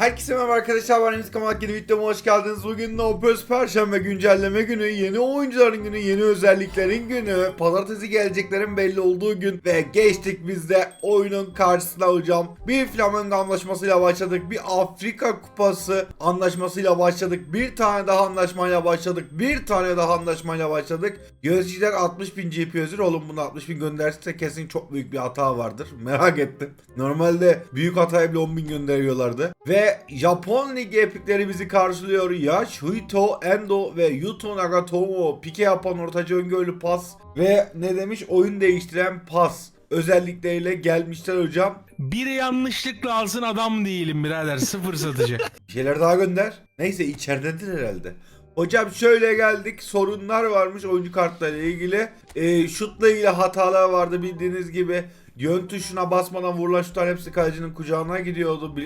Herkese merhaba arkadaşlar ben Enis Kamalak yeni videoma hoş geldiniz. Bugün No Pers Perşembe güncelleme günü, yeni oyuncuların günü, yeni özelliklerin günü, pazartesi geleceklerin belli olduğu gün ve geçtik biz de oyunun karşısına hocam. Bir Flamengo anlaşmasıyla başladık, bir Afrika Kupası anlaşmasıyla başladık, bir tane daha anlaşmayla başladık, bir tane daha anlaşmayla başladık. Yöneticiler 60 bin GP özür oğlum bunu 60 bin gönderse kesin çok büyük bir hata vardır. Merak ettim. Normalde büyük hataya bile 10 bin gönderiyorlardı. Ve Japon Ligi epikleri bizi karşılıyor. Yash, Huito, Endo ve Yuto Nagatomo. Pike yapan ortacı öngörülü pas. Ve ne demiş? Oyun değiştiren pas. Özellikleriyle gelmişler hocam. Biri yanlışlıkla alsın adam değilim birader sıfır satıcı. Bir şeyler daha gönder. Neyse içeridedir herhalde. Hocam şöyle geldik. Sorunlar varmış oyuncu kartlarıyla ilgili. Ee, şutla ilgili hatalar vardı bildiğiniz gibi. Yön tuşuna basmadan vurulan şutlar hepsi kalecinin kucağına gidiyordu.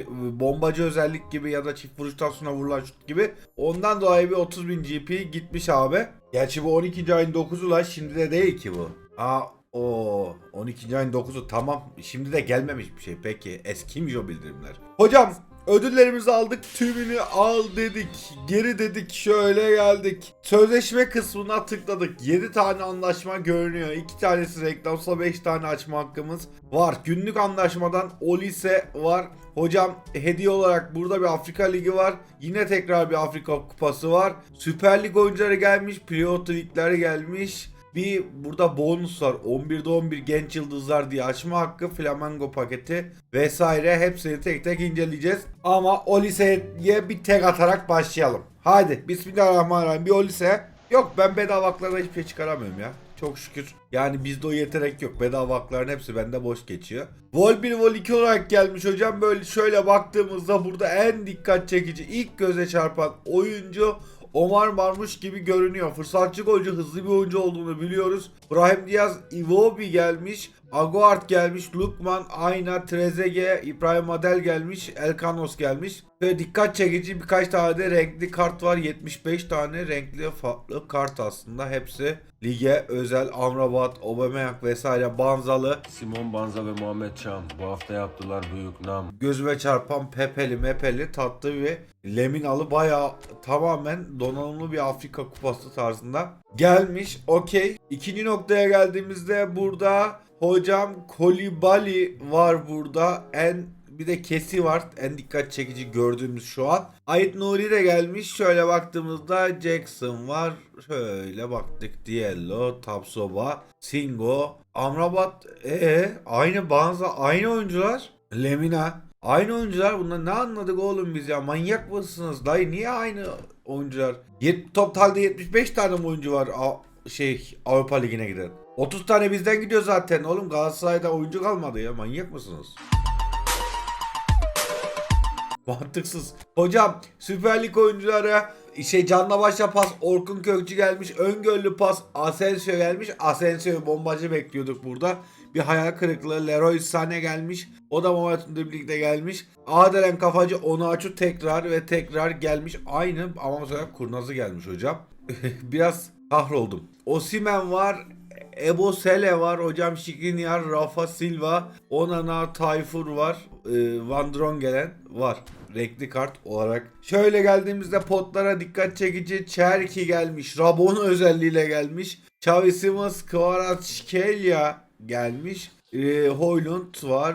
Bombacı özellik gibi ya da çift vuruştan sonra vurulan şut gibi. Ondan dolayı bir 30.000 GP gitmiş abi. Gerçi bu 12. ayın 9'u la şimdi de değil ki bu. Aa o 12. ayın 9'u tamam. Şimdi de gelmemiş bir şey. Peki eskiymiş o bildirimler. Hocam ödüllerimizi aldık. Tümünü al dedik. Geri dedik. Şöyle geldik. Sözleşme kısmına tıkladık. 7 tane anlaşma görünüyor. 2 tanesi reklamsa 5 tane açma hakkımız var. Günlük anlaşmadan Olise var. Hocam hediye olarak burada bir Afrika Ligi var. Yine tekrar bir Afrika Kupası var. Süper Lig oyuncuları gelmiş. Playoff ligleri gelmiş. Bir burada bonus var. 11'de 11 genç yıldızlar diye açma hakkı, Flamengo paketi vesaire hepsini tek tek inceleyeceğiz. Ama o liseye bir tek atarak başlayalım. Hadi bismillahirrahmanirrahim bir o lise. Yok ben bedava haklarına hiçbir şey çıkaramıyorum ya. Çok şükür. Yani bizde o yetenek yok. Bedava hakların hepsi bende boş geçiyor. Vol 1 Vol 2 olarak gelmiş hocam. Böyle şöyle baktığımızda burada en dikkat çekici ilk göze çarpan oyuncu Omar Marmuş gibi görünüyor. Fırsatçı golcü hızlı bir oyuncu olduğunu biliyoruz. Brahim Diaz, Iwobi gelmiş. Aguart gelmiş. Lukman, Ayna, Trezeguet, İbrahim Adel gelmiş. Elkanos gelmiş. Ve dikkat çekici birkaç tane de renkli kart var. 75 tane renkli farklı kart aslında. Hepsi lige özel Amrabat, Aubameyang vesaire Banzalı. Simon Banza ve Muhammed Çam bu hafta yaptılar büyük nam. gözüme çarpan pepeli mepeli tatlı ve leminalı bayağı tamamen donanımlı bir Afrika kupası tarzında gelmiş. Okey. İkinci noktaya geldiğimizde burada hocam Kolibali var burada. En bir de Kesi var. En dikkat çekici gördüğümüz şu an. Ait Nuri de gelmiş. Şöyle baktığımızda Jackson var. Şöyle baktık. Diallo, Tapsoba, Singo, Amrabat. E aynı Banza aynı oyuncular. Lemina. Aynı oyuncular bunlar ne anladık oğlum biz ya manyak mısınız dayı niye aynı oyuncular? Yet, totalde 75 tane oyuncu var A- şey Avrupa Ligi'ne giden. 30 tane bizden gidiyor zaten oğlum Galatasaray'da oyuncu kalmadı ya manyak mısınız? Mantıksız. Hocam Süper Lig oyuncuları şey canla başla pas Orkun Kökçü gelmiş. Öngörülü pas Asensio gelmiş. Asensio bombacı bekliyorduk burada. Bir hayal kırıklığı. Leroy Sané gelmiş. O da Momentum birlikte gelmiş. Adelen Kafacı Onaçu tekrar ve tekrar gelmiş. Aynı ama sefer kurnazı gelmiş hocam. Biraz kahroldum. Osimen var. Ebo Sele var. Hocam Şikrinyar, Rafa Silva, Onana, Tayfur var. Ee, Van Drongelen var. Renkli kart olarak. Şöyle geldiğimizde potlara dikkat çekici Cherki gelmiş. Rabon özelliğiyle gelmiş. Xavi Simons, Kvaratskhelia gelmiş. Ee, Hoylund var.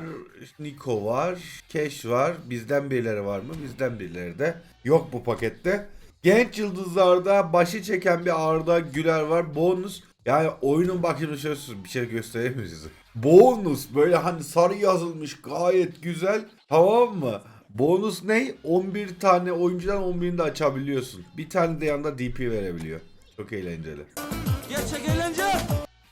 Niko var. Keş var. Bizden birileri var mı? Bizden birileri de yok bu pakette. Genç yıldızlarda başı çeken bir Arda Güler var. Bonus yani oyunun bak şimdi şöyle bir şey göstereyim mi size? Bonus böyle hani sarı yazılmış gayet güzel tamam mı? Bonus ne? 11 tane oyuncudan 11'ini de açabiliyorsun. Bir tane de yanında DP verebiliyor. Çok eğlenceli. Gerçek eğlence.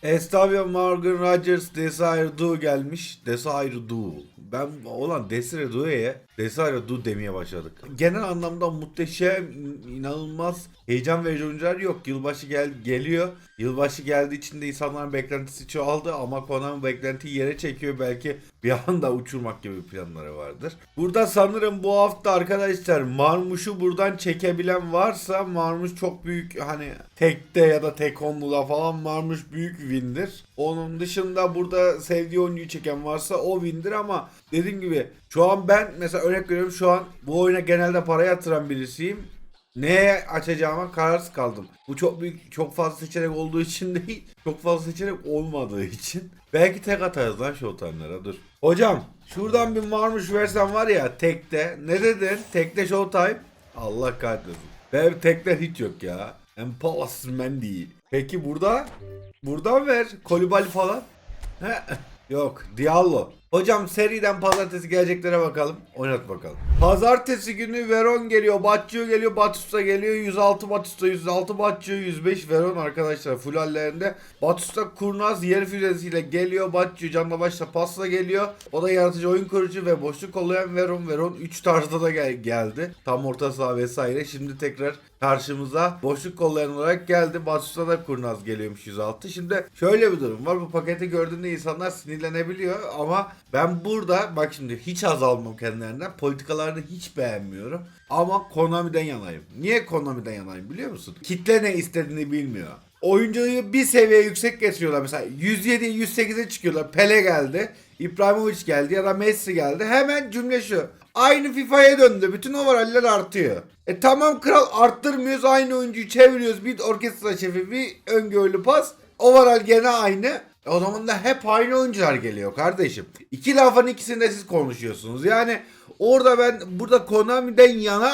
Estavia Morgan Rogers Desire Du gelmiş. Desire Du. Ben olan Desire Du'ya Desire Du demeye başladık. Genel anlamda muhteşem, inanılmaz heyecan verici oyuncular yok. Yılbaşı gel geliyor. Yılbaşı geldiği için de insanların beklentisi çoğaldı ama Konami beklentiyi yere çekiyor. Belki bir anda uçurmak gibi planları vardır. Burada sanırım bu hafta arkadaşlar Marmuş'u buradan çekebilen varsa Marmuş çok büyük hani tekte ya da tek onlula falan Marmuş büyük windir. Onun dışında burada sevdiği oyuncuyu çeken varsa o windir ama dediğim gibi şu an ben mesela örnek veriyorum şu an bu oyuna genelde para yatıran birisiyim. Neye açacağıma kararsız kaldım. Bu çok büyük, çok fazla seçenek olduğu için değil, çok fazla seçenek olmadığı için. Belki tek atarız lan Showtime'lara dur. Hocam şuradan bir marmuş versen var ya tekte. Ne dedin? Tekte Showtime. Allah kahretsin. Benim tekte hiç yok ya. Impossible değil. Peki burada? Buradan ver. Kolibali falan. He. Yok. Diallo. Hocam seriden pazartesi geleceklere bakalım. Oynat bakalım. Pazartesi günü Veron geliyor. Batshuayi geliyor. Batusta geliyor. 106 Batusta 106 Batshuayi 105 Veron arkadaşlar. Full hallerinde. Batusta kurnaz yer füzesiyle geliyor. Batshuayi canla başla pasla geliyor. O da yaratıcı oyun kurucu ve boşluk kollayan Veron. Veron 3 tarzda da gel- geldi. Tam orta saha vesaire. Şimdi tekrar karşımıza boşluk kollayan olarak geldi. Batusta da kurnaz geliyormuş 106. Şimdi şöyle bir durum var. Bu paketi gördüğünde insanlar sinirlenebiliyor ama ben burada bak şimdi hiç haz almam kendilerinden. Politikalarını hiç beğenmiyorum. Ama Konami'den yanayım. Niye Konami'den yanayım biliyor musun? Kitle ne istediğini bilmiyor. Oyuncuyu bir seviye yüksek getiriyorlar. Mesela 107 108'e çıkıyorlar. Pele geldi. İbrahimovic geldi ya da Messi geldi. Hemen cümle şu. Aynı FIFA'ya döndü. Bütün overaller artıyor. E tamam kral arttırmıyoruz. Aynı oyuncuyu çeviriyoruz. Bir orkestra şefi bir öngörülü pas. Overall gene aynı. E O zaman da hep aynı oyuncular geliyor kardeşim. İki lafın ikisinde siz konuşuyorsunuz. Yani orada ben burada Konami'den yana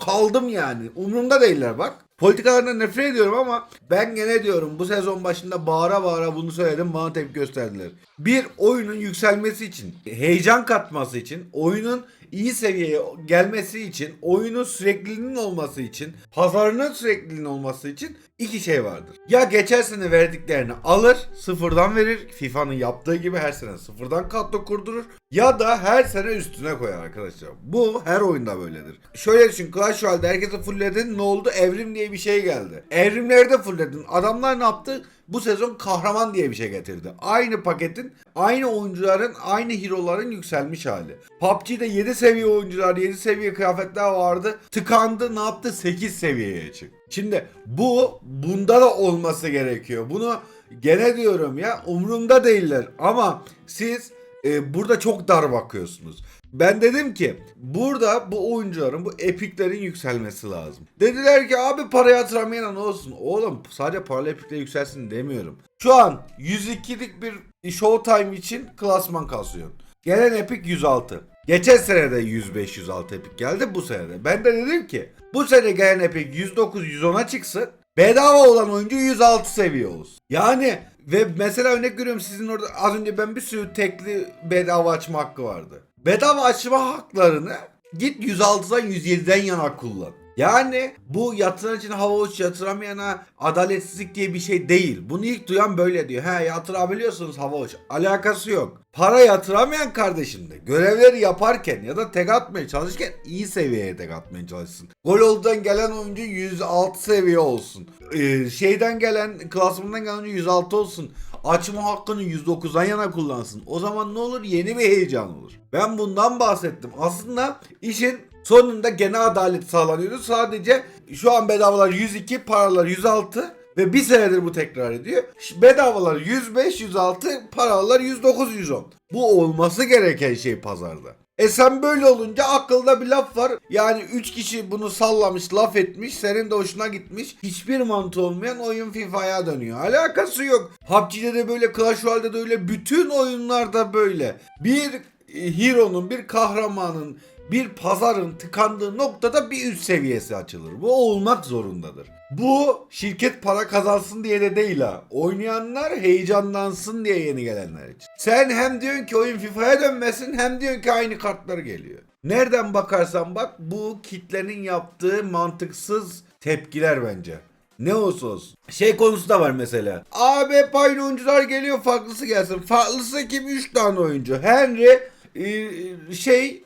kaldım yani. Umurumda değiller bak. Politikalarından nefret ediyorum ama ben gene diyorum bu sezon başında bağıra bağıra bunu söyledim bana tepki gösterdiler. Bir oyunun yükselmesi için, heyecan katması için, oyunun iyi seviyeye gelmesi için, oyunun sürekliliğinin olması için, pazarının sürekliliğinin olması için iki şey vardır. Ya geçen sene verdiklerini alır, sıfırdan verir. FIFA'nın yaptığı gibi her sene sıfırdan kadro kurdurur. Ya da her sene üstüne koyar arkadaşlar. Bu her oyunda böyledir. Şöyle düşün Clash Royale'de herkese fullledin ne oldu? Evrim diye bir şey geldi. Evrimlerde fullledin. Adamlar ne yaptı? Bu sezon kahraman diye bir şey getirdi. Aynı paketin, aynı oyuncuların, aynı hero'ların yükselmiş hali. PUBG'de 7 seviye oyuncular, 7 seviye kıyafetler vardı. Tıkandı, ne yaptı? 8 seviyeye çıktı. Şimdi bu bunda da olması gerekiyor. Bunu gene diyorum ya umurumda değiller ama siz e, burada çok dar bakıyorsunuz. Ben dedim ki burada bu oyuncuların bu epiklerin yükselmesi lazım. Dediler ki abi para yatıramayan ne olsun? Oğlum sadece paralı epikle yükselsin demiyorum. Şu an 102'lik bir Showtime için klasman kasıyorsun. Gelen epik 106. Geçen sene de 105-106 epik geldi bu sene de. Ben de dedim ki bu sene gelen epik 109-110'a çıksın. Bedava olan oyuncu 106 seviye olsun. Yani ve mesela örnek veriyorum sizin orada az önce ben bir sürü tekli bedava açma hakkı vardı. Bedava açma haklarını git 106'dan 107'den yana kullan. Yani bu yatıran için hava uç yatıramayana adaletsizlik diye bir şey değil. Bunu ilk duyan böyle diyor. He yatırabiliyorsunuz hava uç. Alakası yok. Para yatıramayan kardeşim de görevleri yaparken ya da tek atmaya çalışırken iyi seviyeye tek atmaya çalışsın. Gol oldudan gelen oyuncu 106 seviye olsun. Ee, şeyden gelen klasmandan gelen oyuncu 106 olsun. Açma hakkını 109'dan yana kullansın. O zaman ne olur? Yeni bir heyecan olur. Ben bundan bahsettim. Aslında işin sonunda gene adalet sağlanıyordu. Sadece şu an bedavalar 102, paralar 106 ve bir senedir bu tekrar ediyor. Bedavalar 105, 106, paralar 109, 110. Bu olması gereken şey pazarda. E sen böyle olunca akılda bir laf var. Yani 3 kişi bunu sallamış, laf etmiş, senin de hoşuna gitmiş. Hiçbir mantığı olmayan oyun FIFA'ya dönüyor. Alakası yok. PUBG'de de böyle, Clash Royale'de de öyle, bütün oyunlarda böyle. Bir e, hero'nun, bir kahramanın, bir pazarın tıkandığı noktada bir üst seviyesi açılır. Bu olmak zorundadır. Bu şirket para kazansın diye de değil ha. Oynayanlar heyecanlansın diye yeni gelenler için. Sen hem diyorsun ki oyun FIFA'ya dönmesin hem diyorsun ki aynı kartlar geliyor. Nereden bakarsan bak bu kitlenin yaptığı mantıksız tepkiler bence. Ne olsa olsun. Şey konusu da var mesela. Abi hep aynı oyuncular geliyor farklısı gelsin. Farklısı kim? 3 tane oyuncu. Henry, e, şey e,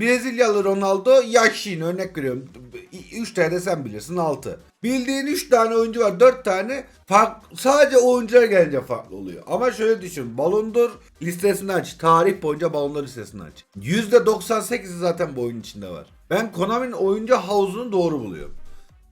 Brezilyalı Ronaldo, Yashin örnek veriyorum. 3 tane sen bilirsin 6. Bildiğin 3 tane oyuncu var 4 tane fark, sadece oyuncular gelince farklı oluyor. Ama şöyle düşün balondur listesini aç. Tarih boyunca balondur listesini aç. %98'i zaten bu oyunun içinde var. Ben Konami'nin oyuncu havuzunu doğru buluyorum.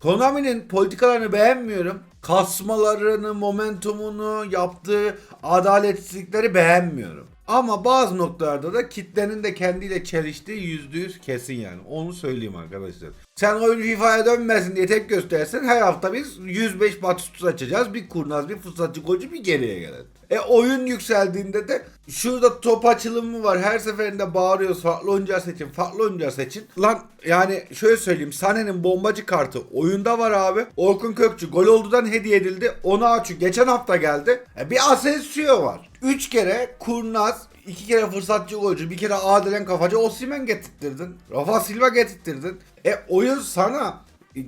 Konami'nin politikalarını beğenmiyorum. Kasmalarını, momentumunu, yaptığı adaletsizlikleri beğenmiyorum. Ama bazı noktalarda da kitlenin de kendiyle çeliştiği yüzde yüz kesin yani. Onu söyleyeyim arkadaşlar. Sen oyun FIFA'ya dönmesin diye tepki göstersen her hafta biz 105 batusuz açacağız. Bir kurnaz, bir fırsatçı golcü bir geriye gelen. E oyun yükseldiğinde de şurada top açılımı var. Her seferinde bağırıyoruz farklı oyuncular seçin, farklı oyuncular seçin. Lan yani şöyle söyleyeyim. Sane'nin bombacı kartı oyunda var abi. Orkun Kökçü gol oldudan hediye edildi. Onu açıyor. Geçen hafta geldi. E bir Asensio var. 3 kere kurnaz, 2 kere fırsatçı golcü, bir kere adelen kafacı Osimhen getirttirdin. Rafa Silva getirttirdin. E oyun sana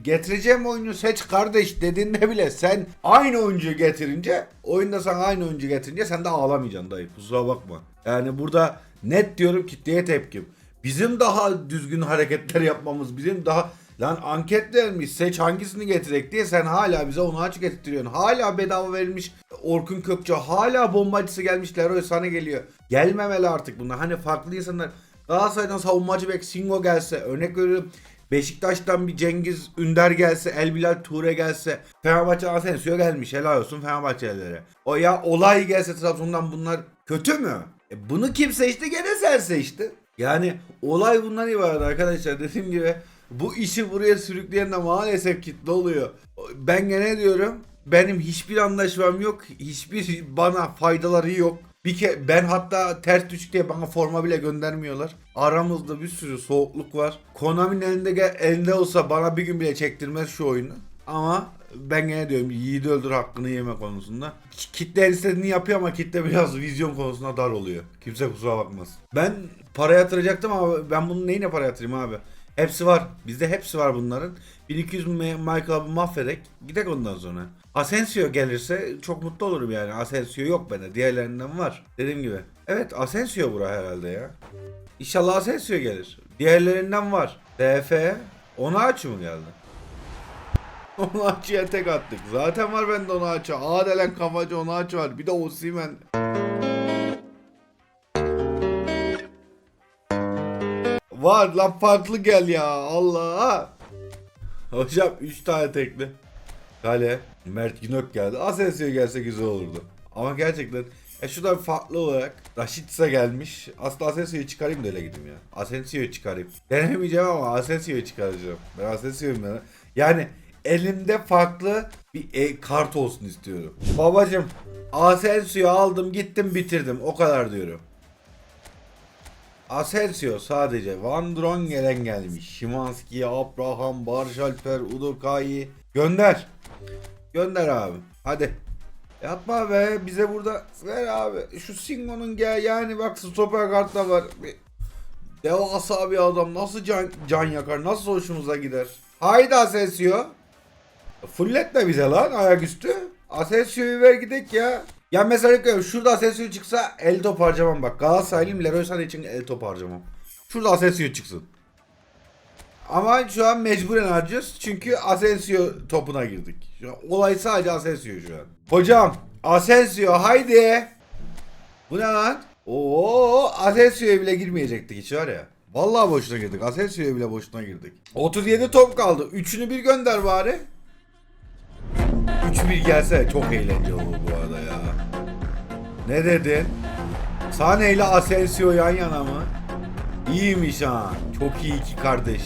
getireceğim oyunu seç kardeş dediğinde bile sen aynı oyuncuyu getirince oyunda sana aynı oyuncu getirince sen de ağlamayacaksın dayı kusura bakma. Yani burada net diyorum kitleye tepkim. Bizim daha düzgün hareketler yapmamız bizim daha lan anket vermiş seç hangisini getirek diye sen hala bize onu açık ettiriyorsun. Hala bedava verilmiş Orkun Kökçü hala bombacısı gelmiş Leroy sana geliyor. Gelmemeli artık bunlar. Hani farklı insanlar Galatasaray'dan savunmacı bek Singo gelse örnek veriyorum Beşiktaş'tan bir Cengiz Ünder gelse, Elbilal Ture gelse, Fenerbahçe Asensio gelmiş. Helal olsun Fenerbahçelilere. O ya olay gelse Trabzon'dan bunlar kötü mü? E bunu kim seçti? Gene sen seçtin. Yani olay bundan ibaret arkadaşlar. Dediğim gibi bu işi buraya sürükleyen de maalesef kitle oluyor. Ben gene diyorum benim hiçbir anlaşmam yok. Hiçbir bana faydaları yok. Bir ke ben hatta ters düşük diye bana forma bile göndermiyorlar. Aramızda bir sürü soğukluk var. Konami'nin elinde elinde olsa bana bir gün bile çektirmez şu oyunu. Ama ben gene diyorum yiğidi öldür hakkını yeme konusunda. Kitle istediğini yapıyor ama kitle biraz vizyon konusunda dar oluyor. Kimse kusura bakmaz. Ben para yatıracaktım ama ben bunun neyine para yatırayım abi? Hepsi var. Bizde hepsi var bunların. 1200 Me- My Club'ı mahvedek. Gidek ondan sonra. Asensio gelirse çok mutlu olurum yani. Asensio yok bende. Diğerlerinden var. Dediğim gibi. Evet Asensio bura herhalde ya. İnşallah Asensio gelir. Diğerlerinden var. DF. Ona aç mı geldi? Onu açıya tek attık. Zaten var bende onu açı. Adelen kafacı onu açı var. Bir de Osimhen. Var lan farklı gel ya. Allah. Hocam 3 tane tekli. Kale. Mert Günok geldi. Asensio gelse güzel olurdu. Ama gerçekten e şuradan farklı olarak Raşitsa gelmiş. Aslında Asensio'yu çıkarayım da öyle gideyim ya. Asensio'yu çıkarayım. Denemeyeceğim ama Asensio'yu çıkaracağım. Ben Asensio'yum ben. Yani elimde farklı bir e, kart olsun istiyorum. Babacım Asensio'yu aldım gittim bitirdim. O kadar diyorum. Asensio sadece Van Drongelen gelmiş. Şimanski, Abraham, Barış Alper, Udokai. Gönder. Gönder abi. Hadi. Yapma be bize burada ver abi. Şu Singo'nun gel yani bak stoper kartla var. Bir devasa bir adam nasıl can, can yakar nasıl hoşumuza gider. Haydi Asensio. Fulletme bize lan ayaküstü. Asensio'yu ver gidek ya. Ya mesela diyorum, şurada Asensio çıksa el top harcamam bak. Galatasaraylıyım Leroy Sané için el top harcamam. Şurada Asensio çıksın. Ama şu an mecburen harcıyoruz çünkü Asensio topuna girdik. Şu an olay sadece Asensio şu an. Hocam Asensio haydi. Bu ne lan? Oo Asensio'ya bile girmeyecektik hiç var ya. Vallahi boşuna girdik. Asensio'ya bile boşuna girdik. 37 top kaldı. Üçünü bir gönder bari. 3-1 gelse çok eğlenceli olur bu arada ya. Ne dedin? Sane ile Asensio yan yana mı? İyiymiş ha. Çok iyi iki kardeş.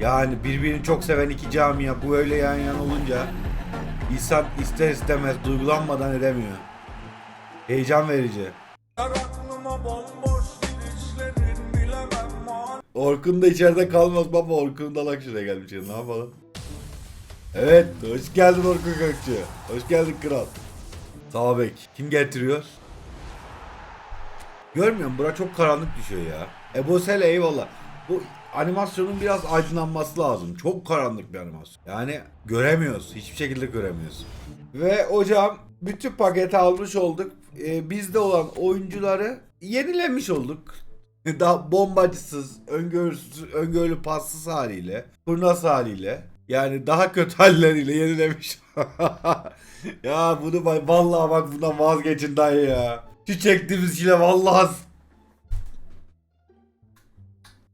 Yani birbirini çok seven iki camia bu öyle yan yana olunca insan ister istemez duygulanmadan edemiyor. Heyecan verici. Orkun da içeride kalmaz baba. Orkun da lak şuraya gelmiş. ya, Ne yapalım? Evet. Hoş geldin Orkun Kökçü. Hoş geldin kral. Sağ bek. Kim getiriyor? Görmüyorum. Bura çok karanlık düşüyor ya. Ebu Sele eyvallah. Bu animasyonun biraz aydınlanması lazım. Çok karanlık bir animasyon. Yani göremiyoruz. Hiçbir şekilde göremiyoruz. Ve hocam bütün paketi almış olduk. Ee, bizde olan oyuncuları yenilemiş olduk. Daha bombacısız, öngörüsüz, öngörülü passız haliyle, kurnaz haliyle. Yani daha kötü halleriyle yenilemiş. ya bunu bak vallahi bak bundan vazgeçin dayı ya. Şu çektiğimiz çile vallahi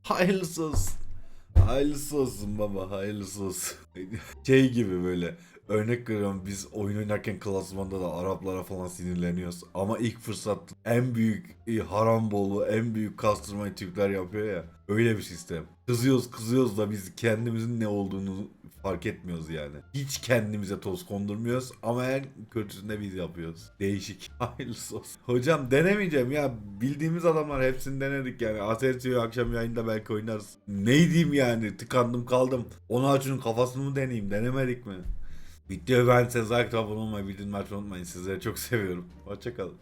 Hayırlısı olsun. Hayırlısı olsun baba hayırlısı olsun. şey gibi böyle örnek veriyorum biz oyun oynarken klasmanda da Araplara falan sinirleniyoruz. Ama ilk fırsat en büyük e, harambolu en büyük kastırmayı Türkler yapıyor ya. Öyle bir sistem. Kızıyoruz kızıyoruz da biz kendimizin ne olduğunu fark etmiyoruz yani. Hiç kendimize toz kondurmuyoruz ama en kötüsünü de biz yapıyoruz. Değişik. Hayırlısı olsun. Hocam denemeyeceğim ya. Bildiğimiz adamlar hepsini denedik yani. Asensio akşam yayında belki oynarız. Ne diyeyim yani? Tıkandım kaldım. Onu açının kafasını mı deneyeyim? Denemedik mi? Videoyu size like abone olmayı, bildirim açmayı unutmayın. Sizleri çok seviyorum. Hoşçakalın.